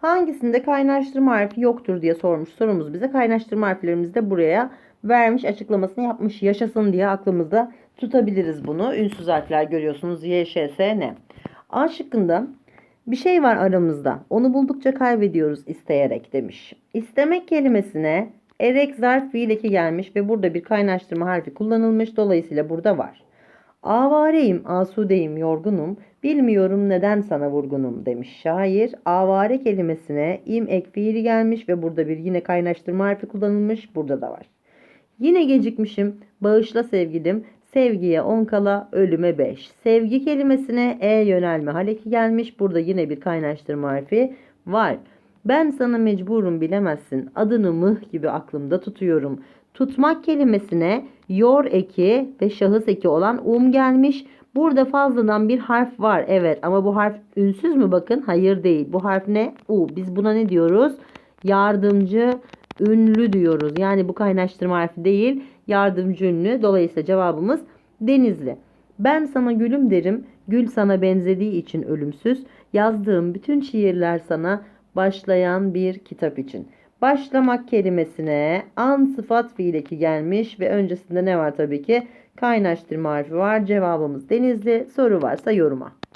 Hangisinde kaynaştırma harfi yoktur diye sormuş sorumuz bize. Kaynaştırma harflerimizi de buraya vermiş açıklamasını yapmış yaşasın diye aklımızda tutabiliriz bunu. Ünsüz harfler görüyorsunuz Y, Ş, S, N. A şıkkında bir şey var aramızda. Onu buldukça kaybediyoruz isteyerek demiş. İstemek kelimesine erek zarf fiil gelmiş ve burada bir kaynaştırma harfi kullanılmış. Dolayısıyla burada var. Avareyim, asudeyim, yorgunum. Bilmiyorum neden sana vurgunum demiş şair. Avare kelimesine im ek fiili gelmiş ve burada bir yine kaynaştırma harfi kullanılmış. Burada da var. Yine gecikmişim. Bağışla sevgilim. Sevgiye 10 kala, ölüme 5. Sevgi kelimesine e yönelme haleki gelmiş. Burada yine bir kaynaştırma harfi var. Ben sana mecburum bilemezsin. Adını mıh gibi aklımda tutuyorum. Tutmak kelimesine yor eki ve şahıs eki olan um gelmiş. Burada fazladan bir harf var. Evet ama bu harf ünsüz mü bakın? Hayır değil. Bu harf ne? U. Biz buna ne diyoruz? Yardımcı ünlü diyoruz. Yani bu kaynaştırma harfi değil. Yardımcı ünlü. Dolayısıyla cevabımız denizli. Ben sana gülüm derim. Gül sana benzediği için ölümsüz. Yazdığım bütün şiirler sana başlayan bir kitap için. Başlamak kelimesine an sıfat fiileki gelmiş ve öncesinde ne var tabii ki? Kaynaştırma harfi var. Cevabımız denizli. Soru varsa yoruma.